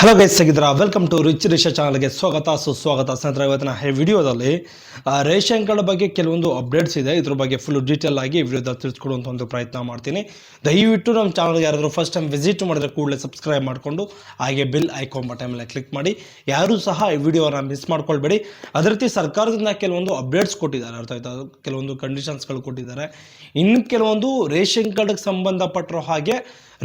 Hello guys ಆಗಿದ್ರ welcome to rich Risha ಚಾನಲ್ಗೆ ಸ್ವಾಗತ, ಸುಸ್ವಾಗತ. ಸ್ನೇಹಿತರೆ, ಇವತ್ತಿನ ವಿಡಿಯೋದಲ್ಲಿ ರೇಷನ್ ಕಾರ್ಡ್ ಬಗ್ಗೆ ಕೆಲವೊಂದು ಅಪ್ಡೇಟ್ಸ್ ಇದೆ. ಇದ್ರ ಬಗ್ಗೆ ಫುಲ್ ಡೀಟೇಲ್ ಆಗಿ ವಿಡಿಯೋದಲ್ಲಿ ತಿಳಿಸ್ಕೊಡುವಂಥ ಒಂದು ಪ್ರಯತ್ನ ಮಾಡ್ತೀನಿ. ದಯವಿಟ್ಟು ನಮ್ಮ ಚಾನಲ್ಗೆ ಯಾರಾದರೂ ಫಸ್ಟ್ ಟೈಮ್ ವಿಸಿಟ್ ಮಾಡಿದ್ರೆ ಕೂಡಲೇ ಸಬ್ಸ್ಕ್ರೈಬ್ ಮಾಡಿಕೊಂಡು, ಹಾಗೆ ಬಿಲ್ ಐಕಾನ್ ಬಟನ್ ಮೇಲೆ ಕ್ಲಿಕ್ ಮಾಡಿ. ಯಾರೂ ಸಹ ಈ ವಿಡಿಯೋನ ಮಿಸ್ ಮಾಡ್ಕೊಳ್ಬೇಡಿ. ಅದೇ ರೀತಿ ಸರ್ಕಾರದಿಂದ ಕೆಲವೊಂದು ಅಪ್ಡೇಟ್ಸ್ ಕೊಟ್ಟಿದ್ದಾರೆ. ಅರ್ಥ ಆಯ್ತಾ? ಕೆಲವೊಂದು ಕಂಡೀಷನ್ಸ್ಗಳು ಕೊಟ್ಟಿದ್ದಾರೆ. ಇನ್ನು ಕೆಲವೊಂದು ರೇಷನ್ ಕಾರ್ಡ್ಗೆ ಸಂಬಂಧಪಟ್ಟಿರೋ ಹಾಗೆ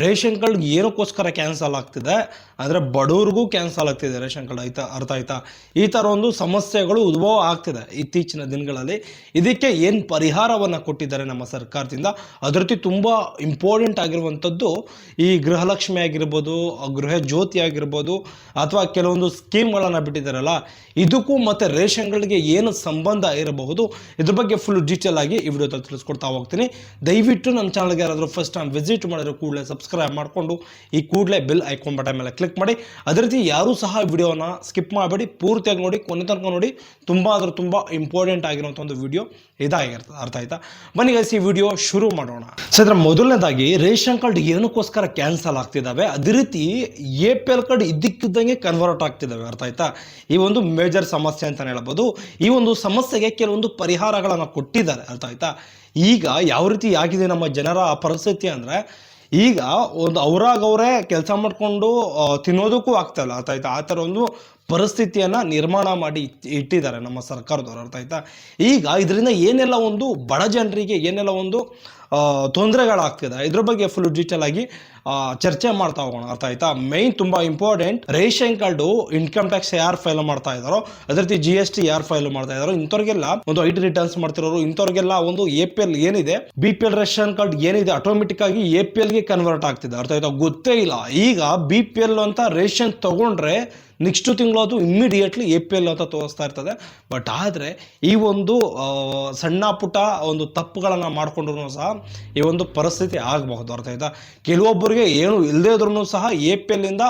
ರೇಷನ್ ಕಾರ್ಡ್ ಏನಕ್ಕೋಸ್ಕರ ಕ್ಯಾನ್ಸಲ್ ಆಗ್ತಿದೆ? ಅಂದರೆ ಬಡವ್ರಿಗೂ ಕ್ಯಾನ್ಸಲ್ ಆಗ್ತಿದೆ ರೇಷನ್ ಕಾರ್ಡ್, ಆಯ್ತಾ? ಅರ್ಥ ಆಯ್ತಾ? ಈ ಥರ ಒಂದು ಸಮಸ್ಯೆಗಳು ಉದ್ಭವ ಆಗ್ತಿದೆ ಇತ್ತೀಚಿನ ದಿನಗಳಲ್ಲಿ. ಇದಕ್ಕೆ ಏನು ಪರಿಹಾರವನ್ನು ಕೊಟ್ಟಿದ್ದಾರೆ ನಮ್ಮ ಸರ್ಕಾರದಿಂದ? ಅದರತಿ ರೀತಿ ತುಂಬ ಇಂಪಾರ್ಟೆಂಟ್ ಆಗಿರುವಂಥದ್ದು ಈ ಗೃಹಲಕ್ಷ್ಮಿ ಆಗಿರ್ಬೋದು ಗೃಹ ಜ್ಯೋತಿ ಆಗಿರ್ಬೋದು, ಅಥವಾ ಕೆಲವೊಂದು ಸ್ಕೀಮ್ಗಳನ್ನು ಬಿಟ್ಟಿದ್ದಾರಲ್ಲ, ಇದಕ್ಕೂ ಮತ್ತು ರೇಷನ್ಗಳಿಗೆ ಏನು ಸಂಬಂಧ ಇರಬಹುದು? ಇದ್ರ ಬಗ್ಗೆ ಫುಲ್ ಡೀಟೇಲ್ ಆಗಿ ಈ ವಿಡಿಯೋದಲ್ಲಿ ತಿಳಿಸ್ಕೊಡ್ತಾ ಹೋಗ್ತೀನಿ. ದಯವಿಟ್ಟು ನಮ್ಮ ಚಾನಲ್ಗೆ ಯಾರಾದರೂ ಫಸ್ಟ್ ಟೈಮ್ ವಿಸಿಟ್ ಮಾಡಿದ್ರೆ ಕೂಡಲೇ ಸಬ್ಸ್ಕ್ರೈಬ್ ಮಾಡಿಕೊಂಡು ಈ ಕೂಡಲೇ ಬೆಲ್ ಐಕಾನ್ ಬಟನ್ ಮೇಲೆ ಕ್ಲಿಕ್ ಮಾಡಿ. ಅದೇ ರೀತಿ ಯಾರೂ ಸಹ ವಿಡಿಯೋನ ಸ್ಕಿಪ್ ಮಾಡಬೇಡಿ. ಪೂರ್ತಿಯಾಗಿ ನೋಡಿ, ಕೊನೆ ತನಕ ನೋಡಿ, ತುಂಬ ಅದ್ರ ತುಂಬ ಇಂಪಾರ್ಟೆಂಟ್ ಆಗಿರುವಂಥ ಒಂದು ವಿಡಿಯೋ ಇದಾಗಿರ್ತದೆ ಅರ್ಥ ಆಯ್ತಾ? ಬನ್ನಿ ಗೈಸ್ ಈ ವಿಡಿಯೋ ಶುರು ಮಾಡೋಣ. ಸೊ ಇದರ ಮೊದಲನೇದಾಗಿ ರೇಷನ್ ಕಾರ್ಡ್ ಏನಕ್ಕೋಸ್ಕರ ಕ್ಯಾನ್ಸಲ್ ಆಗ್ತಿದ್ದಾವೆ ಅದೇ ರೀತಿ ಎ ಪಿ ಎಲ್ ಕಾರ್ಡ್ ಇದ್ದಕ್ಕಿದ್ದಂಗೆ ಕನ್ವರ್ಟ್ ಆಗ್ತಿದ್ದಾವೆ ಅರ್ಥ ಆಯ್ತಾ? ಈ ಒಂದು ಮೇಜರ್ ಸಮಸ್ಯೆ ಅಂತಲೇ ಹೇಳ್ಬೋದು. ಈ ಒಂದು ಸಮಸ್ಯೆಗೆ ಕೆಲವೊಂದು ಪರಿಹಾರಗಳನ್ನು ಕೊಟ್ಟಿದ್ದಾರೆ, ಅರ್ಥ ಆಯ್ತಾ? ಈಗ ಯಾವ ರೀತಿ ಆಗಿದೆ ನಮ್ಮ ಜನರ ಪರಿಸ್ಥಿತಿ ಅಂದರೆ ಈಗ ಒಂದು ಅವರಾಗವರೇ ಕೆಲಸ ಮಾಡಿಕೊಂಡು ತಿನ್ನೋದಕ್ಕೂ ಆಗ್ತಾಯಿಲ್ಲ ಆತಾಯ್ತು ಆ ಥರ ಒಂದು ಪರಿಸ್ಥಿತಿಯನ್ನು ನಿರ್ಮಾಣ ಮಾಡಿ ಇಟ್- ಇಟ್ಟಿದ್ದಾರೆ ನಮ್ಮ ಸರ್ಕಾರದವರು, ಅರ್ಥ ಆಯ್ತಾ? ಈಗ ಇದರಿಂದ ಏನೆಲ್ಲ ಒಂದು ಬಡ ಜನರಿಗೆ ಏನೆಲ್ಲ ಒಂದು ತೊಂದರೆಗಳಾಗ್ತಿದೆ, ಇದ್ರ ಬಗ್ಗೆ ಫುಲ್ ಡೀಟೇಲ್ ಆಗಿ ಚರ್ಚೆ ಮಾಡ್ತಾ ಹೋಗೋಣ, ಅರ್ಥ ಆಯ್ತಾ? ಮೈನ್ ತುಂಬಾ important ration card income tax ಯಾರು ಫೈಲ್ ಮಾಡ್ತಾ ಇದ್ದಾರೋ, ಅದೇ ರೀತಿ ಜಿ ಎಸ್ ಟಿ ಯಾರು ಫೈಲ್ ಮಾಡ್ತಾ ಇದ್ದಾರೋ, ಇಂಥವ್ರಿಗೆಲ್ಲ ಒಂದು ಐ ಟಿ ರಿಟರ್ನ್ಸ್ ಮಾಡ್ತಿರೋರು, ಇಂಥವ್ರಿಗೆಲ್ಲ ಒಂದು ಎ ಪಿ ಎಲ್ ಏನಿದೆ B P L ration card ಏನಿದೆ ಆಟೋಮೆಟಿಕ್ ಆಗಿ ಎ ಪಿ ಎಲ್ಗೆ ಕನ್ವರ್ಟ್ ಆಗ್ತಿದೆ, ಅರ್ಥ ಆಯ್ತಾ? ಗೊತ್ತೇ ಇಲ್ಲ. ಈಗ ಬಿ ಪಿ ಎಲ್ ಅಂತ ರೇಷನ್ ತಗೊಂಡ್ರೆ ನೆಕ್ಸ್ಟ್ ತಿಂಗಳು ಅದು ಇಮ್ಮಿಡಿಯೇಟ್ಲಿ ಎ ಪಿ ಎಲ್ ಅಂತ ತೋರಿಸ್ತಾ ಇರ್ತದೆ. ಬಟ್ ಆದರೆ ಈ ಒಂದು ಸಣ್ಣ ಪುಟ್ಟ ಒಂದು ತಪ್ಪುಗಳನ್ನು ಮಾಡಿಕೊಂಡ್ರು ಸಹ ಈ ಒಂದು ಪರಿಸ್ಥಿತಿ ಆಗಬಹುದು ಅರ್ಥ ಆಯ್ತಾ? ಕೆಲವೊಬ್ಬರಿಗೆ ಏನು ಇಲ್ಲದೇ ಇದ್ರೂ ಸಹ ಎ ಪಿ ಎಲ್ಲಿಂದ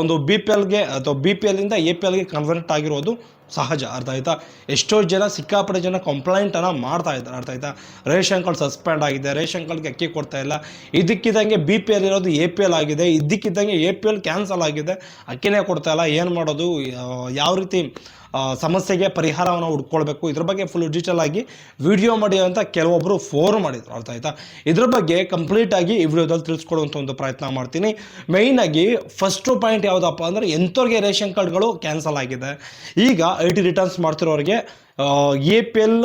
ಒಂದು ಬಿ ಪಿ ಎಲ್ಗೆ ಅಥವಾ ಬಿ ಪಿ ಎಲ್ಲಿಂದ ಎ ಪಿ ಎಲ್ಗೆ ಕನ್ವರ್ಟ್ ಆಗಿರೋದು ಸಹಜ, ಅರ್ಥ ಆಯ್ತಾ? ಎಷ್ಟೋ ಜನ ಸಿಕ್ಕಾಪಟ್ಟೆ ಜನ ಕಂಪ್ಲೇಂಟನ್ನು ಮಾಡ್ತಾ ಇದ್ದಾರೆ, ಅರ್ಥ ಆಯ್ತಾ? ರೇಷನ್ ಕಾರ್ಡ್ ಸಸ್ಪೆಂಡ್ ಆಗಿದೆ, ರೇಷನ್ ಕಾರ್ಡ್ಗೆ ಅಕ್ಕಿ ಕೊಡ್ತಾ ಇಲ್ಲ. ಇದಕ್ಕಿದ್ದಂಗೆ ಬಿ ಪಿ ಎಲ್ ಇರೋದು ಎ ಪಿ ಎಲ್ ಆಗಿದೆ, ಇದಕ್ಕಿದ್ದಂಗೆ ಎ ಪಿ ಎಲ್ ಕ್ಯಾನ್ಸಲ್ ಆಗಿದೆ. ಅಕ್ಕಿನೇ ಕೊಡ್ತಾ ಇಲ್ಲ, ಏನು ಮಾಡೋದು? ಯಾವ ರೀತಿ ಸಮಸ್ಯೆಗೆ ಪರಿಹಾರವನ್ನು ಹುಡ್ಕೊಳ್ಬೇಕು? ಇದ್ರ ಬಗ್ಗೆ ಫುಲ್ ಡಿಜಿಟಲ್ ಆಗಿ ವಿಡಿಯೋ ಮಾಡಿ ಅಂತ ಕೆಲವೊಬ್ಬರು ಫೋನ್ ಮಾಡಿದ್ರು, ಅರ್ಥ ಆಯ್ತಾ? ಇದ್ರ ಬಗ್ಗೆ ಕಂಪ್ಲೀಟ್ ಆಗಿ ಈ ವಿಡಿಯೋದಲ್ಲಿ ತಿಳಿಸ್ಕೊಡುವಂಥ ಒಂದು ಪ್ರಯತ್ನ ಮಾಡ್ತೀನಿ. ಮೈನ್ ಆಗಿ ಫಸ್ಟು ಪಾಯಿಂಟ್ ಯಾವುದಪ್ಪ ಅಂದರೆ ಎಂಥವ್ರಿಗೆ ರೇಷನ್ ಕಾರ್ಡ್ಗಳು ಕ್ಯಾನ್ಸಲ್ ಆಗಿದೆ. ಈಗ ಐ ಟಿ ರಿಟರ್ನ್ಸ್ ಮಾಡ್ತಿರೋರಿಗೆ ಎ ಪಿ ಎಲ್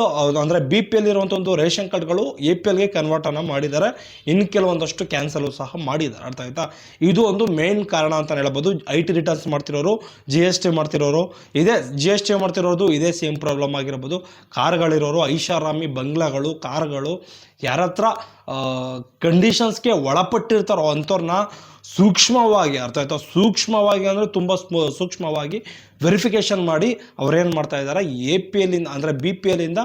ಅಂದರೆ ಬಿ ಪಿ ಎಲ್ ಇರುವಂಥ ಒಂದು ರೇಷನ್ ಕಾರ್ಡ್ಗಳು ಎ ಪಿ ಎಲ್ಗೆ ಕನ್ವರ್ಟನ್ನು ಮಾಡಿದ್ದಾರೆ ಇನ್ನು ಕೆಲವೊಂದಷ್ಟು ಕ್ಯಾನ್ಸಲು ಸಹ ಮಾಡಿದ್ದಾರೆ ಅರ್ಥ ಆಯ್ತಾ? ಇದು ಒಂದು ಮೇನ್ ಕಾರಣ ಅಂತ ಹೇಳ್ಬೋದು. ಐ ಟಿ ರಿಟರ್ನ್ಸ್ ಮಾಡ್ತಿರೋರು ಜಿ ಎಸ್ ಟಿ ಮಾಡ್ತಿರೋರು, ಇದೇ ಜಿ ಎಸ್ ಟಿ ಮಾಡ್ತಿರೋದು ಇದೇ ಸೇಮ್ ಪ್ರಾಬ್ಲಮ್ ಆಗಿರ್ಬೋದು. ಕಾರ್ಗಳಿರೋರು, ಐಷಾರಾಮಿ, ಬಂಗ್ಲಾಗಳು, ಕಾರ್ಗಳು, ಯಾರ ಹತ್ರ ಕಂಡೀಷನ್ಸ್ಗೆ ಒಳಪಟ್ಟಿರ್ತಾರೋ ಅಂಥವ್ರನ್ನ ಸೂಕ್ಷ್ಮವಾಗಿ, ಅರ್ಥ ಆಯ್ತಾ? ಸೂಕ್ಷ್ಮವಾಗಿ ಅಂದರೆ ತುಂಬ ಸೂಕ್ಷ್ಮವಾಗಿ ವೆರಿಫಿಕೇಷನ್ ಮಾಡಿ ಅವ್ರೇನು ಮಾಡ್ತಾ ಇದ್ದಾರೆ ಎ ಪಿ ಎಲ್ಲಿಂದ ಅಂದರೆ ಬಿ ಪಿ ಎಲ್ಲಿಂದ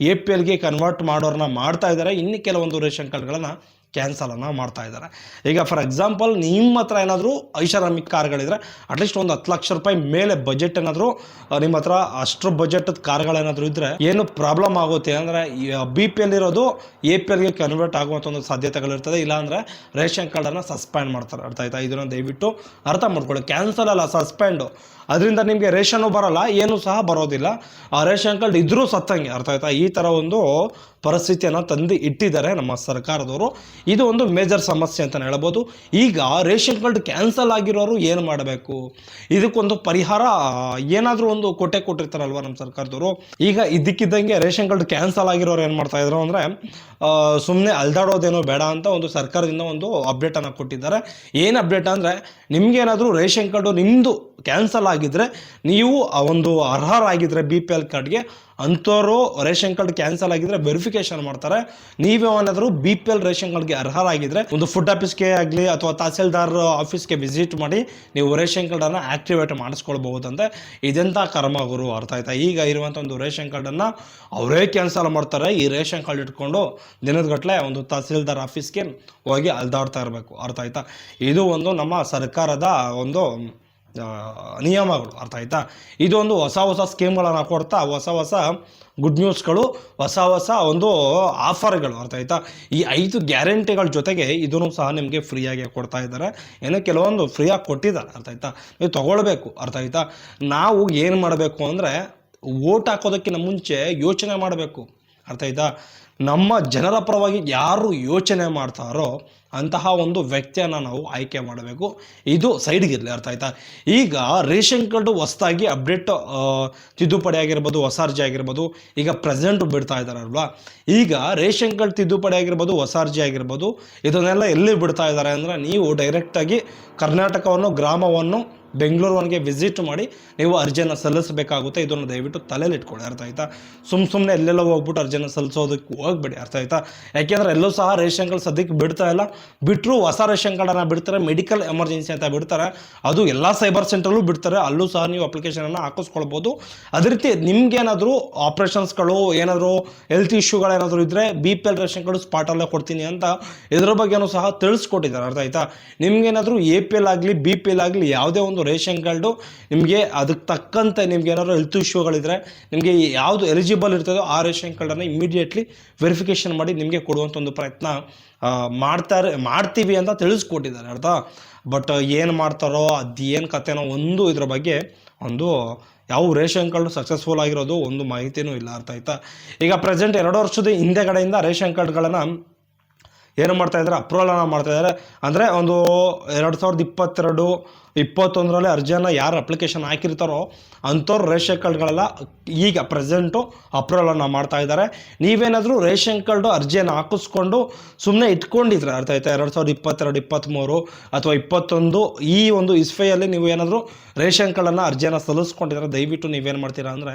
ಎ ಪಿ ಎಲ್ಗೆ ಕನ್ವರ್ಟ್ ಮಾಡೋರನ್ನ ಮಾಡ್ತಾ ಇದ್ದಾರೆ. ಇನ್ನು ಕೆಲವೊಂದು ರೇಷನ್ ಕಾರ್ಡ್ಗಳನ್ನು ಕ್ಯಾನ್ಸಲನ್ನು ಮಾಡ್ತಾ ಇದ್ದಾರೆ. ಈಗ ಫಾರ್ ಎಕ್ಸಾಂಪಲ್ ನಿಮ್ಮ ಹತ್ರ ಏನಾದರೂ ಐಷಾರಾಮಿ ಕಾರ್ಗಳಿದ್ರೆ ಅಟ್ಲೀಸ್ಟ್ ಒಂದು ಹತ್ತು ಲಕ್ಷ ರೂಪಾಯಿ ಮೇಲೆ ಬಜೆಟ್ ಏನಾದರೂ ನಿಮ್ಮ ಹತ್ರ ಅಷ್ಟು ಬಜೆಟ್ ಕಾರ್ಗಳೇನಾದರೂ ಇದ್ದರೆ ಏನು ಪ್ರಾಬ್ಲಮ್ ಆಗುತ್ತೆ ಅಂದರೆ ಬಿ ಪಿ ಎಲ್ ಇರೋದು ಎ ಪಿ ಎಲ್ಗೆ ಕನ್ವರ್ಟ್ ಆಗುವಂಥ ಒಂದು ಸಾಧ್ಯತೆಗಳಿರ್ತದೆ ಇಲ್ಲಾಂದರೆ ರೇಷನ್ ಕಾರ್ಡನ್ನು ಸಸ್ಪೆಂಡ್ ಮಾಡ್ತಾರೆ. ಅರ್ಥ ಆಯ್ತಾ? ಇದನ್ನು ದಯವಿಟ್ಟು ಅರ್ಥ ಮಾಡ್ಕೊಳ್ಳಿ. ಕ್ಯಾನ್ಸಲ್ ಅಲ್ಲ ಸಸ್ಪೆಂಡು ಅದರಿಂದ ನಿಮಗೆ ರೇಷನ್ನು ಬರೋಲ್ಲ, ಏನೂ ಸಹ ಬರೋದಿಲ್ಲ. ಆ ರೇಷನ್ ಕಾರ್ಡ್ ಇದ್ರೂ ಸತ್ತಂಗೆ. ಅರ್ಥ ಆಯ್ತಾ? ಈ ಥರ ಒಂದು ಪರಿಸ್ಥಿತಿಯನ್ನು ತಂದು ಇಟ್ಟಿದ್ದಾರೆ ನಮ್ಮ ಸರ್ಕಾರದವರು. ಇದು ಒಂದು ಮೇಜರ್ ಸಮಸ್ಯೆ ಅಂತ ಹೇಳ್ಬೋದು. ಈಗ ರೇಷನ್ ಕಾರ್ಡ್ ಕ್ಯಾನ್ಸಲ್ ಆಗಿರೋರು ಏನು ಮಾಡಬೇಕು? ಇದಕ್ಕೊಂದು ಪರಿಹಾರ, ಏನಾದರೂ ಒಂದು ಕೊಟ್ಟೆ ಕೊಟ್ಟಿರ್ತಾರಲ್ವ ನಮ್ಮ ಸರ್ಕಾರದವರು? ಈಗ ಇದಕ್ಕಿದ್ದಂಗೆ ರೇಷನ್ ಕಾರ್ಡ್ ಕ್ಯಾನ್ಸಲ್ ಆಗಿರೋರು ಏನು ಮಾಡ್ತಾ ಇದ್ರು ಅಂದರೆ ಸುಮ್ಮನೆ ಅಲ್ದಾಡೋದೇನೋ ಬೇಡ ಅಂತ ಒಂದು ಸರ್ಕಾರದಿಂದ ಒಂದು ಅಪ್ಡೇಟನ್ನು ಕೊಟ್ಟಿದ್ದಾರೆ. ಏನು ಅಪ್ಡೇಟ್ ಅಂದರೆ, ನಿಮಗೇನಾದರೂ ರೇಷನ್ ಕಾರ್ಡು ನಿಮ್ಮದು ಕ್ಯಾನ್ಸಲ್ ಆಗಿದ್ರೆ, ನೀವು ಒಂದು ಅರ್ಹರಾಗಿದ್ದರೆ ಬಿ ಪಿ ಎಲ್ ಕಾರ್ಡ್ಗೆ ಅಂಥವ್ರು ರೇಷನ್ ಕಾರ್ಡ್ ಕ್ಯಾನ್ಸಲ್ ಆಗಿದ್ರೆ ವೆರಿಫಿಕೇಶನ್ ಮಾಡ್ತಾರೆ. ನೀವೇನಾದರೂ ಬಿ ಪಿ ಎಲ್ ರೇಷನ್ ಕಾರ್ಡ್ಗೆ ಅರ್ಹರಾಗಿದ್ರೆ ಒಂದು ಫುಡ್ ಆಫೀಸ್ಗೆ ಆಗಲಿ ಅಥವಾ ತಹಸೀಲ್ದಾರ್ ಆಫೀಸ್ಗೆ ವಿಸಿಟ್ ಮಾಡಿ ನೀವು ರೇಷನ್ ಕಾರ್ಡನ್ನು ಆಕ್ಟಿವೇಟ್ ಮಾಡಿಸ್ಕೊಳ್ಬಹುದಂತೆ. ಇದೆಂಥ ಕರ್ಮ ಗುರು ಅರ್ಥ ಆಯ್ತಾ? ಈಗ ಇರುವಂಥ ಒಂದು ರೇಷನ್ ಕಾರ್ಡನ್ನು ಅವರೇ ಕ್ಯಾನ್ಸಲ್ ಮಾಡ್ತಾರೆ. ಈ ರೇಷನ್ ಕಾರ್ಡ್ ಇಟ್ಕೊಂಡು ದಿನದಗಟ್ಟಲೆ ಒಂದು ತಹಸೀಲ್ದಾರ್ ಆಫೀಸ್ಗೆ ಹೋಗಿ ಅಲ್ದಾಡ್ತಾ ಇರಬೇಕು. ಅರ್ಥ ಆಯ್ತಾ? ಇದು ಒಂದು ನಮ್ಮ ಸರ್ಕಾರದ ಒಂದು ನಿಯಮಗಳು, ಅರ್ಥ ಆಯ್ತಾ? ಇದೊಂದು ಹೊಸ ಹೊಸ ಸ್ಕೀಮ್ಗಳನ್ನು ಕೊಡ್ತಾ, ಹೊಸ ಹೊಸ ಗುಡ್ ನ್ಯೂಸ್ಗಳು ಹೊಸ ಹೊಸ ಒಂದು ಆಫರ್ಗಳು ಅರ್ಥ ಆಯ್ತಾ? ಈ ಐದು ಗ್ಯಾರಂಟಿಗಳ ಜೊತೆಗೆ ಇದನ್ನು ಸಹ ನಿಮಗೆ ಫ್ರೀಯಾಗಿ ಕೊಡ್ತಾ ಇದ್ದಾರೆ. ಏನೋ ಕೆಲವೊಂದು ಫ್ರೀಯಾಗಿ ಕೊಟ್ಟಿದ್ದಾರೆ, ಅರ್ಥ ಆಯ್ತಾ? ನೀವು ತೊಗೊಳ್ಬೇಕು, ಅರ್ಥ ಆಯ್ತಾ? ನಾವು ಏನು ಮಾಡಬೇಕು ಅಂದರೆ, ಓಟ್ ಹಾಕೋದಕ್ಕಿಂತ ಮುಂಚೆ ಯೋಚನೆ ಮಾಡಬೇಕು, ಅರ್ಥ ಆಯ್ತಾ? ನಮ್ಮ ಜನರ ಪರವಾಗಿ ಯಾರು ಯೋಚನೆ ಮಾಡ್ತಾರೋ ಅಂತಹ ಒಂದು ವ್ಯಕ್ತಿಯನ್ನು ನಾವು ಆಯ್ಕೆ ಮಾಡಬೇಕು. ಇದು ಸೈಡ್ಗಿರಲಿ ಅರ್ಥ ಆಯ್ತಾ? ಈಗ ರೇಷನ್ ಕಾರ್ಡು ಹೊಸದಾಗಿ ಅಪ್ಡೇಟ್ ತಿದ್ದುಪಡಿ ಆಗಿರ್ಬೋದು, ಹೊಸ ಅರ್ಜಿ ಆಗಿರ್ಬೋದು, ಈಗ ಪ್ರೆಸೆಂಟ್ ಬಿಡ್ತಾ ಇದ್ದಾರಲ್ವಾ ಈಗ ರೇಷನ್ ಕಾರ್ಡ್ ತಿದ್ದುಪಡಿ ಆಗಿರ್ಬೋದು, ಹೊಸ ಅರ್ಜಿ ಆಗಿರ್ಬೋದು, ಇದನ್ನೆಲ್ಲ ಎಲ್ಲಿ ಬಿಡ್ತಾ ಇದ್ದಾರೆ ಅಂದರೆ ನೀವು ಡೈರೆಕ್ಟಾಗಿ ಕರ್ನಾಟಕವನ್ನು, ಗ್ರಾಮವನ್ನು ಬೆಂಗಳೂರಿಗೆ ವಿಸಿಟ್ ಮಾಡಿ ನೀವು ಅರ್ಜಿಯನ್ನು ಸಲ್ಲಿಸಬೇಕಾಗುತ್ತೆ. ಇದನ್ನು ದಯವಿಟ್ಟು ತಲೆಯಲ್ಲಿ ಇಟ್ಕೊಳ್ಳಿ. ಅರ್ಥ ಆಯ್ತಾ? ಸುಮ್ ಸುಮ್ಮನೆ ಎಲ್ಲೆಲ್ಲ ಹೋಗ್ಬಿಟ್ಟು ಅರ್ಜಿಯನ್ನು ಸಲ್ಲಿಸೋದಕ್ಕೆ ಹೋಗ್ಬೇಡಿ. ಅರ್ಥ ಆಯ್ತಾ? ಯಾಕೆಂದರೆ ಎಲ್ಲೂ ಸಹ ರೇಷನ್ ಕಾರ್ಡ್ ಸದ್ಯಕ್ಕೆ ಬಿಡ್ತಾ ಇಲ್ಲ. ಬಿಟ್ಟರು ಹೊಸ ರೇಷನ್ ಕಾರ್ಡನ್ನು ಬಿಡ್ತಾರೆ ಮೆಡಿಕಲ್ ಎಮರ್ಜೆನ್ಸಿ ಅಂತ ಬಿಡ್ತಾರೆ. ಅದು ಎಲ್ಲ ಸೈಬರ್ ಸೆಂಟ್ರಲ್ಲೂ ಬಿಡ್ತಾರೆ. ಅಲ್ಲೂ ಸಹ ನೀವು ಅಪ್ಲಿಕೇಶನನ್ನು ಹಾಕಿಸ್ಕೊಳ್ಬೋದು. ಅದೇ ರೀತಿ ನಿಮ್ಗೇನಾದರೂ ಆಪ್ರೇಷನ್ಸ್ಗಳು ಏನಾದರೂ ಹೆಲ್ತ್ ಇಶ್ಯೂಗಳೇನಾದರೂ ಇದ್ದರೆ B P L ration card ಸ್ಪಾಟಲ್ಲೇ ಕೊಡ್ತೀನಿ ಅಂತ ಇದರ ಬಗ್ಗೆನೂ ಸಹ ತಿಳಿಸ್ಕೊಟ್ಟಿದ್ದಾರೆ. ಅರ್ಥ ಆಯ್ತಾ? ನಿಮ್ಗೇನಾದರೂ ಎ ಪಿ ಎಲ್ ಆಗಲಿ ಬಿ ಪಿ ಎಲ್ ಆಗಲಿ ಯಾವುದೇ ಒಂದು ರೇಷನ್ ಕಾರ್ಡು ನಿಮಗೆ ಅದಕ್ಕೆ ತಕ್ಕಂತೆ ನಿಮ್ಗೆ ಏನಾದ್ರು ಹೆಲ್ತ್ ಇಶ್ಯೂಗಳಿದ್ರೆ ನಿಮಗೆ ಯಾವುದು ಎಲಿಜಿಬಲ್ ಇರ್ತದೋ ಆ ರೇಷನ್ ಕಾರ್ಡನ್ನು ಇಮಿಡಿಯೇಟ್ಲಿ ವೆರಿಫಿಕೇಷನ್ ಮಾಡಿ ನಿಮಗೆ ಕೊಡುವಂಥ ಒಂದು ಪ್ರಯತ್ನ ಮಾಡ್ತಾರೆ, ಮಾಡ್ತೀವಿ ಅಂತ ತಿಳಿಸ್ಕೊಟ್ಟಿದ್ದಾರೆ, ಅರ್ಥ? ಬಟ್ ಏನು ಮಾಡ್ತಾರೋ, ಅದು ಏನು ಕಥೆನೋ ಒಂದು ಇದ್ರ ಬಗ್ಗೆ ಒಂದು ಯಾವ ರೇಷನ್ ಕಾರ್ಡು ಸಕ್ಸಸ್ಫುಲ್ ಆಗಿರೋದು ಒಂದು ಮಾಹಿತಿನೂ ಇಲ್ಲ, ಅರ್ಥ ಆಯ್ತಾ? ಈಗ ಪ್ರೆಸೆಂಟ್ ಎರಡು ವರ್ಷದ ಹಿಂದೆಗಡೆಯಿಂದ ರೇಷನ್ ಕಾರ್ಡ್ಗಳನ್ನು ಏನು ಮಾಡ್ತಾ ಇದ್ದಾರೆ? ಅಪ್ರೂವಲನ್ನು ಮಾಡ್ತಾ ಇದ್ದಾರೆ. ಅಂದರೆ ಒಂದು ಎರಡು ಸಾವಿರದ ಇಪ್ಪತ್ತೆರಡು, ಇಪ್ಪತ್ತೊಂದರಲ್ಲಿ ಅರ್ಜಿಯನ್ನು ಯಾರು ಅಪ್ಲಿಕೇಶನ್ ಹಾಕಿರ್ತಾರೋ ಅಂಥವ್ರು ರೇಷನ್ ಕಾರ್ಡ್ಗಳೆಲ್ಲ ಈಗ ಪ್ರೆಸೆಂಟು ಅಪ್ರೂವಲನ್ನು ಮಾಡ್ತಾ ಇದ್ದಾರೆ. ನೀವೇನಾದರೂ ರೇಷನ್ ಕಾರ್ಡು ಅರ್ಜಿಯನ್ನು ಹಾಕಿಸ್ಕೊಂಡು ಸುಮ್ಮನೆ ಇಟ್ಕೊಂಡಿದ್ರೆ, ಅರ್ಥ ಆಯ್ತಾ? ಎರಡು ಸಾವಿರದ ಇಪ್ಪತ್ತೆರಡು, ಇಪ್ಪತ್ತ್ಮೂರು ಅಥವಾ ಇಪ್ಪತ್ತೊಂದು ಈ ಒಂದು ಇಸ್ಫೈಯಲ್ಲಿ ನೀವು ಏನಾದರೂ ರೇಷನ್ ಕಾರ್ಡನ್ನು ಅರ್ಜಿಯನ್ನು ಸಲ್ಲಿಸ್ಕೊಂಡಿದ್ರೆ ದಯವಿಟ್ಟು ನೀವೇನು ಮಾಡ್ತೀರಾ ಅಂದರೆ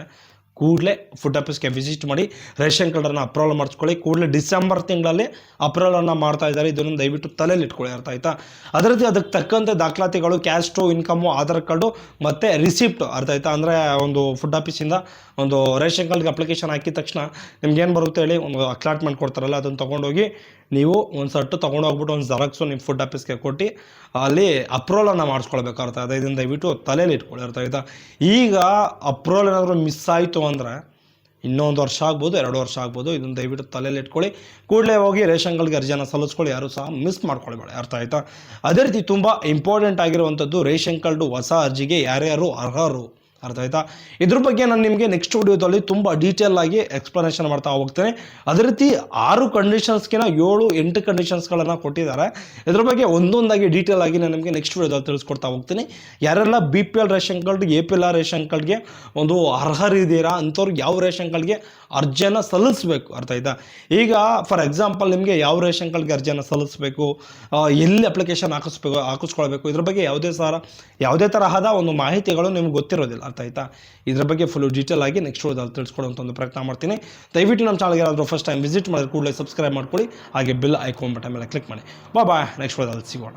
ಕೂಡಲೇ ಫುಡ್ ಆಫೀಸ್ಗೆ ವಿಸಿಟ್ ಮಾಡಿ ರೇಷನ್ ಕಾರ್ಡನ್ನು ಅಪ್ರೂವಲ್ ಮಾಡಿಸ್ಕೊಳ್ಳಿ. ಕೂಡಲೇ ಡಿಸೆಂಬರ್ ತಿಂಗಳಲ್ಲಿ ಅಪ್ರೂವಲನ್ನು ಮಾಡ್ತಾ ಇದ್ದಾರೆ. ಇದನ್ನು ದಯವಿಟ್ಟು ತಲೆಯಲ್ಲಿ ಇಟ್ಕೊಳ್ಳಿ ಅರ್ಥ ಆಯ್ತಾ? ಅದರದ್ದು ಅದಕ್ಕೆ ತಕ್ಕಂತೆ ದಾಖಲಾತಿಗಳು ಕ್ಯಾಸ್ಟು ಇನ್ಕಮು ಆಧಾರ್ ಕಾರ್ಡು ಮತ್ತು ರಿಸಿಪ್ಟು ಅರ್ಥ ಆಯ್ತಾ? ಅಂದರೆ ಒಂದು ಫುಡ್ ಆಫೀಸಿಂದ ಒಂದು ರೇಷನ್ ಕಾರ್ಡ್ಗೆ ಅಪ್ಲಿಕೇಶನ್ ಹಾಕಿದ ತಕ್ಷಣ ನಿಮ್ಗೆ ಏನು ಬರುತ್ತೆ ಹೇಳಿ? ಒಂದು ಅಕ್ಲಾಟ್ಮೆಂಟ್ ಕೊಡ್ತಾರಲ್ಲ, ಅದನ್ನು ತೊಗೊಂಡೋಗಿ ನೀವು ಒಂದು ಸಟ್ಟು ತೊಗೊಂಡು ಹೋಗ್ಬಿಟ್ಟು ಒಂದು ಜೆರಾಕ್ಸು ನಿಮ್ಮ ಫುಡ್ ಆಫೀಸ್ಗೆ ಕೊಟ್ಟು, ಅಲ್ಲಿ ಅಪ್ರೂವಲನ್ನು ಆಯ್ತಾ? ಇದನ್ನು ದಯವಿಟ್ಟು ತಲೆಯಲ್ಲಿ ಇಟ್ಕೊಳ್ಳಿ ಅರ್ಥ ಆಯ್ತಾ? ಈಗ ಅಪ್ರೂವಲ್ ಏನಾದರೂ ಮಿಸ್ ಆಯಿತು ಅಂದರೆ ಇನ್ನೊಂದು ವರ್ಷ ಆಗ್ಬೋದು, ಎರಡು ವರ್ಷ ಆಗ್ಬೋದು, ಇದನ್ನು ದಯವಿಟ್ಟು ತಲೆಯಲ್ಲಿ ಇಟ್ಕೊಳ್ಳಿ. ಕೂಡಲೇ ಹೋಗಿ ರೇಷನ್ಗಳಿಗೆ ಅರ್ಜಿಯನ್ನು ಸಲ್ಲಿಸ್ಕೊಳ್ಳಿ, ಯಾರು ಸಹ ಮಿಸ್ ಮಾಡ್ಕೊಳ್ಬೇಡ, ಅರ್ಥ ಆಯಿತಾ? ಅದೇ ರೀತಿ ತುಂಬ ಇಂಪಾರ್ಟೆಂಟ್ ಆಗಿರುವಂಥದ್ದು ರೇಷನ್ ಕಾರ್ಡು ಹೊಸ ಅರ್ಜಿಗೆ ಯಾರ್ಯಾರು ಅರ್ಹರು? ಅರ್ಥ ಆಯ್ತಾ ಇದ್ರ ಬಗ್ಗೆ ನಾನು ನಿಮಗೆ ನೆಕ್ಸ್ಟ್ ವಿಡಿಯೋದಲ್ಲಿ ತುಂಬ ಡೀಟೇಲ್ ಆಗಿ ಎಕ್ಸ್ಪ್ಲನೇಷನ್ ಮಾಡ್ತಾ ಹೋಗ್ತೇನೆ. ಅದೇ ರೀತಿ ಆರು ಕಂಡೀಷನ್ಸ್ಗಿನ ಏಳು, ಎಂಟು ಕಂಡೀಷನ್ಸ್ಗಳನ್ನು ಕೊಟ್ಟಿದ್ದಾರೆ. ಇದ್ರ ಬಗ್ಗೆ ಒಂದೊಂದಾಗಿ ಡೀಟೇಲ್ ಆಗಿ ನಾನು ನಿಮಗೆ ನೆಕ್ಸ್ಟ್ ವಿಡಿಯೋದಲ್ಲಿ ತಿಳಿಸ್ಕೊಡ್ತಾ ಹೋಗ್ತೀನಿ. ಯಾರೆಲ್ಲ B P L ration card A P L or ration ಕಾರ್ಡ್ಗೆ ಒಂದು ಅರ್ಹರಿದ್ದೀರಾ? ಅಂಥವ್ರಿಗೆ ಯಾವ ರೇಷನ್ ಕಾರ್ಡ್ಗೆ ಅರ್ಜಿಯನ್ನು ಸಲ್ಲಿಸಬೇಕು, ಅರ್ಥ ಆಯ್ತಾ? ಈಗ ಫಾರ್ ಎಕ್ಸಾಂಪಲ್ ನಿಮಗೆ ಯಾವ ರೇಷನ್ ಕಾರ್ಡ್ಗೆ ಅರ್ಜಿಯನ್ನು ಸಲ್ಲಿಸಬೇಕು ಎಲ್ಲಿ ಅಪ್ಲಿಕೇಶನ್ ಹಾಕಿಸ್ಬೇಕು, ಹಾಕಿಸ್ಕೊಳ್ಬೇಕು, ಇದ್ರ ಬಗ್ಗೆ ಯಾವುದೇ ಸಾರ, ಯಾವುದೇ ತರಹದ ಒಂದು ಮಾಹಿತಿಗಳು ನಿಮ್ಗೆ ಗೊತ್ತಿರೋದಿಲ್ಲ, ಅರ್ಥ ಆಯ್ತಾ? ಇದ್ರ ಬಗ್ಗೆ ಫುಲ್ ಡೀಟೇಲ್ ಆಗಿ ನೆಕ್ಸ್ಟ್ ಅಲ್ಲಿ ತಿಳಿಸ್ಕೊಡುವಂಥ ಒಂದು ಪ್ರಯತ್ನ ಮಾಡ್ತೀನಿ. ದಯವಿಟ್ಟು ನಮ್ಮ ಚಾನಲ್ಗೆ ಯಾರಾದರೂ ಫಸ್ಟ್ ಟೈಮ್ ವಿಸಿಟ್ ಮಾಡಿದ್ರೆ ಕೂಡಲೇ ಸಬ್ಸ್ಕ್ರೈಬ್ ಮಾಡ್ಕೊಳ್ಳಿ, ಹಾಗೆ ಬಿಲ್ ಐಕಾನ್ ಬಟನ್ ಮೇಲೆ ಕ್ಲಿಕ್ ಮಾಡಿ. ಬಾ ಬಾಯ್ ನೆಕ್ಸ್ಟ್ ವಿಡಿಯೋದಲ್ಲಿ ಸಿಗೋಣ.